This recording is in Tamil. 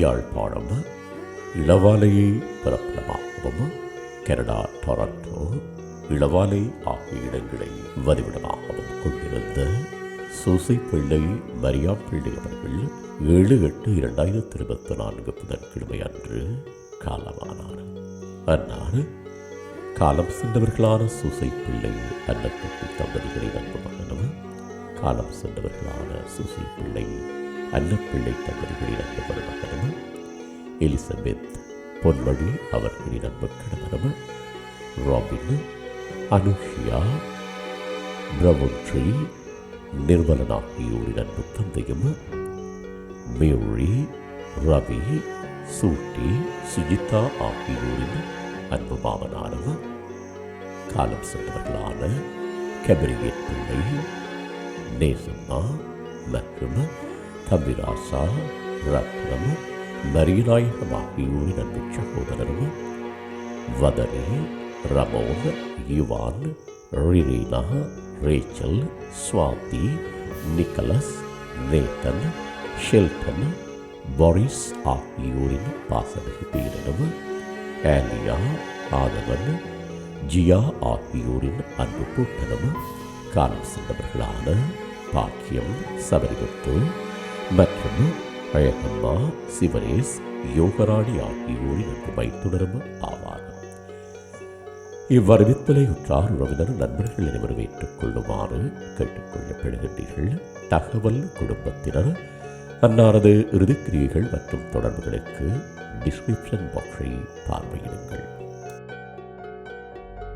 யாழ்ப்பாணம் இளவாலையை பிறப்பிடமாகவும் கனடா டொரண்டோ இளவாலை ஆகிய இடங்களை வதிவிடமாகவும் கொண்டிருந்த சூசை பிள்ளை மரியா பிள்ளை அவர்கள் ஏழு எட்டு இரண்டாயிரத்தி இருபத்தி நான்கு புதன்கிழமை அன்று காலமானார். அன்னார் காலம் சென்றவர்களான சூசை பிள்ளை அன்னக்குட்டி தம்பதிகளை அன்பு மகனும் காலம் சென்றவர்களான சூசை பிள்ளை அன்னப்பிள்ளை தம்பதிகளை அன்பு மகனும் எலிசபெத் பொன்மொழி அவர்களின் அன்பு கணவனும் ராபின் அனுஷியா பிரவுன்ட்ரி நிர்மலன் ஆகியோரின் அன்பு தந்தையும் மேரி ரவி சூட்டி சுஜிதா ஆகியோரின் அன்பு மாமனாரும் காலம் சென்றவர்களான கபிரியட் பிள்ளை நேசம்மா மற்றும் தம்பிராசா ரத்னம் மரியநாயகம் ஆகியோரின் அன்பு சகோதரர்கள் Vathani Ramon Juan Rirena Rachel Swathi Nicholas Nathan Sheldon Paris ஆகியோரின் பாசமிகு பேரிடம் ஆலியா ஆதவன் ஜியா ஆகியோரின் அன்பு கூட்டனும் காலம் சென்றவர்களான பாக்கியம் சபரிமுத்து மற்றும் அழகம்மா சிவரேஸ் யோகராணி ஆகியோரின் அன்பு மைத்துணரும் ஆவார். இவ்வறிவித்தலை உற்றார் உறவினர் நண்பர்கள் அனைவரும் ஏற்றுக்கொள்ளுமாறு கேட்டுக்கொள்ளப்படுகின்றீர்கள். தகவல் குடும்பத்தினர் அன்னாரது இறுதிக்கிரியைகள் மற்றும் தொடர்புகளுக்கு டிஸ்கிரிப்ஷன் பாக்ஸை பார்வையிடுங்கள்.